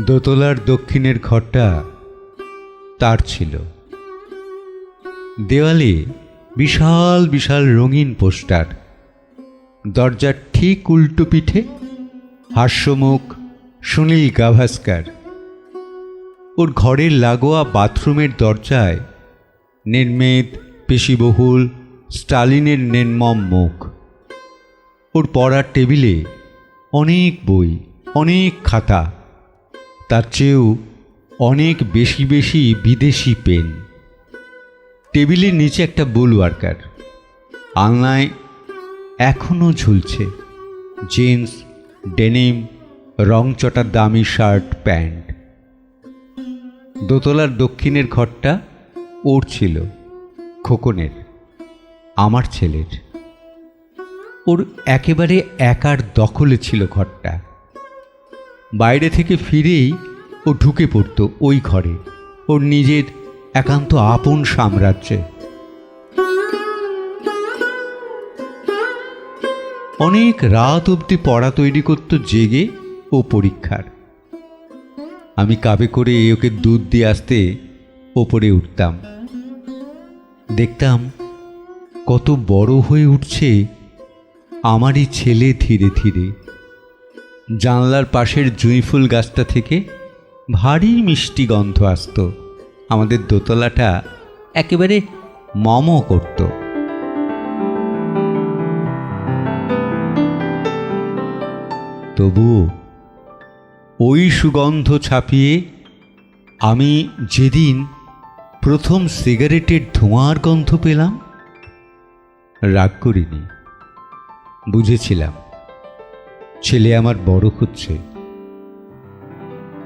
দোতলার দক্ষিণের ঘরটা তার ছিল। দেওয়ালে বিশাল বিশাল রঙিন পোস্টার। দরজার ঠিক উল্টো পিঠে হাস্যমুখ সুনীল গাভাস্কার। ওর ঘরের লাগোয়া বাথরুমের দরজায় নির্মেদ পেশিবহুল স্টালিনের নির্মম মুখ। ওর পড়ার টেবিলে অনেক বই, অনেক খাতা। তার চেয়েও অনেক বেশি বেশি বিদেশি পেন। টেবিলের নিচে একটা বুল ওয়ার্কার আলনায় এখনও ঝুলছে। জিন্স, ডেনিম রংচটার দামি শার্ট, প্যান্ট। দোতলার দক্ষিণের ঘরটা ওর ছিল, খোকনের, আমার ছেলের। ওর একেবারে একার দখলে ছিল ঘরটা। বাইরে থেকে ফিরেই ও ঢুকে পড়তো ওই ঘরে। ওর নিজের একান্ত আপন সাম্রাজ্যে। অনেক রাত অবধি পড়া তৈরি করত জেগে ও পরীক্ষার। আমি কাবে করে ওকে দুধ দিয়ে আসতে ওপরে উঠতাম। দেখতাম কত বড় হয়ে উঠছে আমারই ছেলে ধীরে ধীরে। জানলার পাশের জুঁইফুল গাছটা থেকে ভারী মিষ্টি গন্ধ আসতো। আমাদের দোতলাটা একেবারে মম করত। তবুও ওই সুগন্ধ ছাপিয়ে আমি যেদিন প্রথম সিগারেটের ধোঁয়ার গন্ধ পেলাম, রাগ করিনি, বুঝেছিলাম। ছেলে আমার বড় হচ্ছে।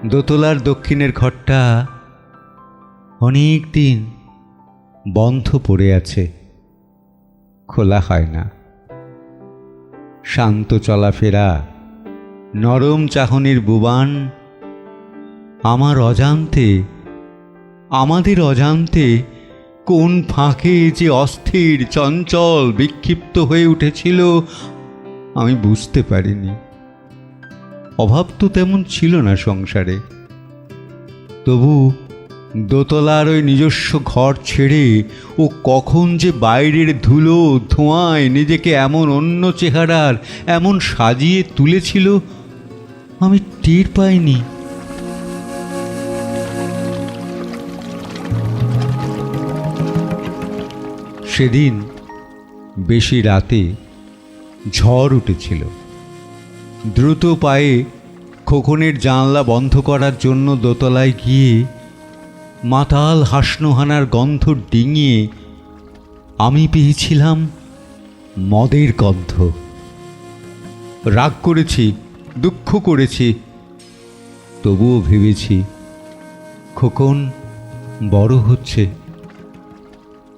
দোতলার দক্ষিণের ঘরটা অনেক দিন বন্ধ পড়ে আছে। খোলা হয় না। শান্ত চলাফেরা, নরম চাহনির বুবান আমার অজান্তে, আমাদের অজান্তে কোন ফাঁকে যে অস্থির, চঞ্চল, বিক্ষিপ্ত হয়ে উঠেছিল আমি বুঝতে পারিনি। অভাব তো তেমন ছিল না সংসারে। তবু দোতলার ওই নিজস্ব ঘর ছেড়ে ও কখন যে বাইরের ধুলো ধোঁয়ায় নিজেকে এমন অন্য চেহারার, এমন সাজিয়ে তুলেছিল, আমি টের পাইনি। সেদিন বেশি রাতে ঝড় উঠেছিল। দ্রুত পায়ে খোকনের জানলা বন্ধ করার জন্য দোতলায় গিয়ে মাতাল হাসনোহানার গন্ধ ডিঙিয়ে আমি পেয়েছিলাম মদের গন্ধ। রাগ করেছি, দুঃখ করেছি, তবুও ভেবেছি খোকন বড় হচ্ছে।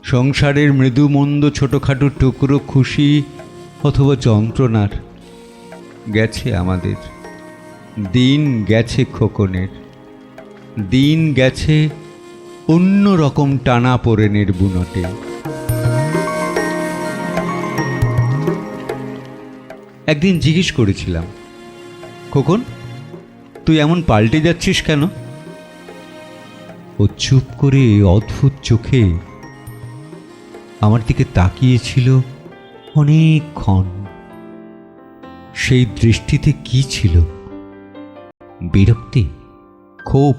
সংসারের মৃদু মন্দ ছোটোখাটো টুকরো খুশি অথবা যন্ত্রণার। গেছে আমাদের। দিন গেছে খোকনের। দিন গেছে অন্য রকম টানা পোড়েনের বুনটে। একদিন জিজ্ঞেস করেছিলাম, খোকন, তুই এমন পাল্টে যাচ্ছিস কেন? ও চুপ করে অদ্ভুত চোখে আমার দিকে তাকিয়েছিল অনেকক্ষণ। সেই দৃষ্টিতে কি ছিল? বিরক্তি? ক্ষোভ?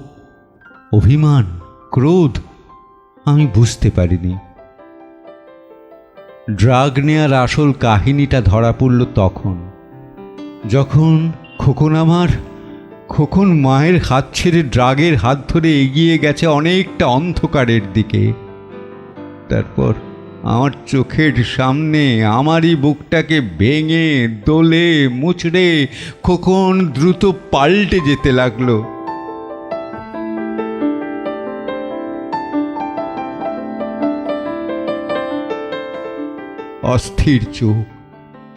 অভিমান? ক্রোধ? আমি বুঝতে পারিনি। ড্রাগ নেয়ার আসল কাহিনীটা ধরা পড়ল তখন। যখন খোকন আমার, খোকন মায়ের হাত ছেড়ে ড্রাগের হাত ধরে এগিয়ে গেছে অনেকটা অন্ধকারের দিকে। তারপর আমার চোখের সামনে আমারই বুকটাকে ভেঙে, দোলে, মুচড়ে খোকন দ্রুত পাল্টে যেতে লাগল। অস্থির চোখ,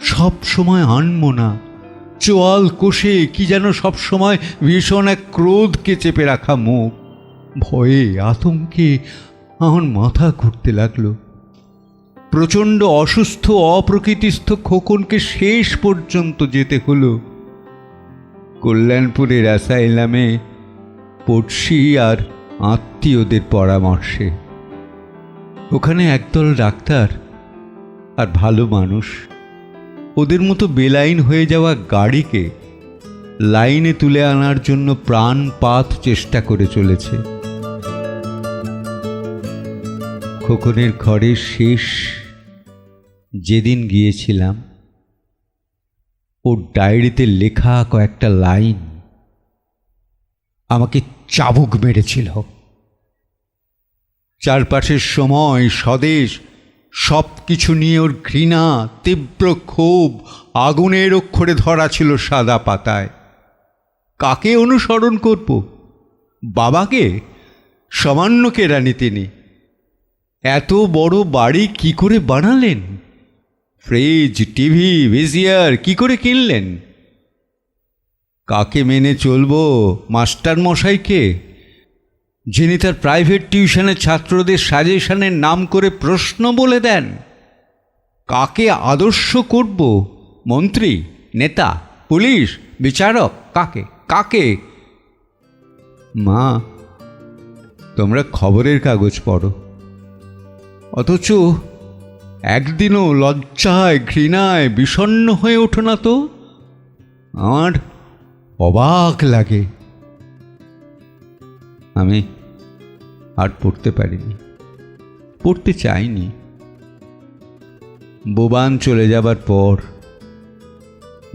সব সময় আনমনা চোয়াল কোষে কি যেন সব সময় ভীষণ এক ক্রোধকে চেপে রাখা মুখ। ভয়ে, আতঙ্কে আমার মাথা ঘুরতে লাগল। প্রচণ্ড অসুস্থ, অপ্রকৃতিস্থ খোকনকে শেষ পর্যন্ত যেতে হলো। কল্যাণপুরের অ্যাসাইলামে পড়শি আর আত্মীয়দের পরামর্শে। ওখানে একদল ডাক্তার আর ভালো মানুষ। ওদের মতো বেলাইন হয়ে যাওয়া গাড়িকে লাইনে তুলে আনার জন্য প্রাণপাত চেষ্টা করে চলেছে। খোকনের ঘরে শেষ যেদিন গিয়েছিলাম, ওর ডায়েরিতে লেখা কয়েকটা লাইন আমাকে চাবুক মেরেছিল। চারপাশের সময়, স্বদেশ সব কিছু নিয়ে ওর ঘৃণা, তীব্র ক্ষোভ, আগুনের অক্ষরে ধরা ছিল সাদা পাতায়। কাকে অনুসরণ করব? বাবাকে? সামান্য কেরানি তিনি। এত বড় বাড়ি কি করে বানালেন? ফ্রিজ টিভি ভিজিয়ার কি করে কিনলেন? কাকে মেনে চলবো মাস্টার মশাইকে? যিনি তার প্রাইভেট টিউশনের ছাত্রদের সাজেশনের নাম করে প্রশ্ন বলে দেন। কাকে আদর্শ করব? মন্ত্রী, নেতা, পুলিশ, বিচারক, কাকে? কাকে? মা, তোমরা খবরের কাগজ পড়ো। অথচ একদিনও লজ্জায়, ঘৃণায় বিষণ্ণ হয়ে ওঠো না তো। আমার অবাক লাগে। আমি আর পড়তে পারিনি, পড়তে চাইনি। বোবান চলে যাবার পর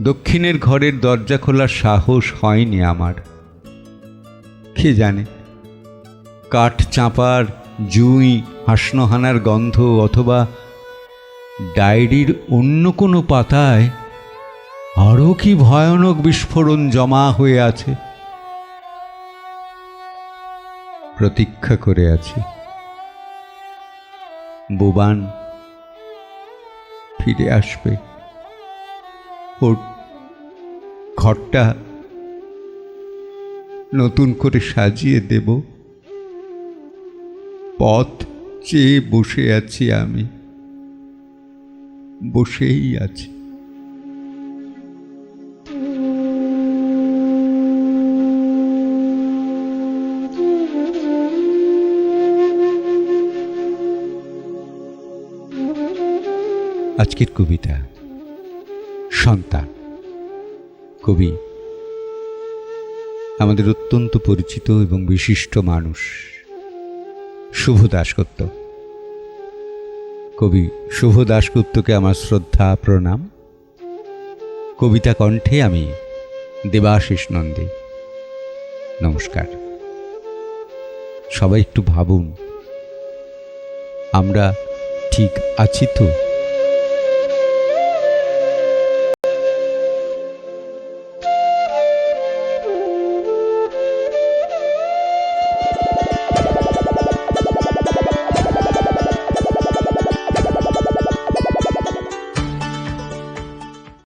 দক্ষিণের ঘরের দরজা খোলার সাহস হয়নি আমার। কে জানে, কাঠ চাঁপার জুঁই, হাসনহানার গন্ধ অথবা ডায়েরির অন্য কোনো পাতায় আরও কি ভয়ানক বিস্ফোরণ জমা হয়ে আছে? প্রতীক্ষা করে আছি। বোবান ফিরে আসবে। ওর ঘরটা নতুন করে সাজিয়ে দেব। পথ চেয়ে বসে আছি আমি। বসেই আছি। আজকের কবিতা সন্তান। কবি আমাদের অত্যন্ত পরিচিত এবং বিশিষ্ট মানুষ শুভ দাশগুপ্ত। কবি শুভ দাশগুপ্তকে আমার শ্রদ্ধা, প্রণাম। কবিতা কণ্ঠে আমি দেবাশিস নন্দী। নমস্কার। সবাই একটু ভাবুন, আমরা ঠিক আছি তো?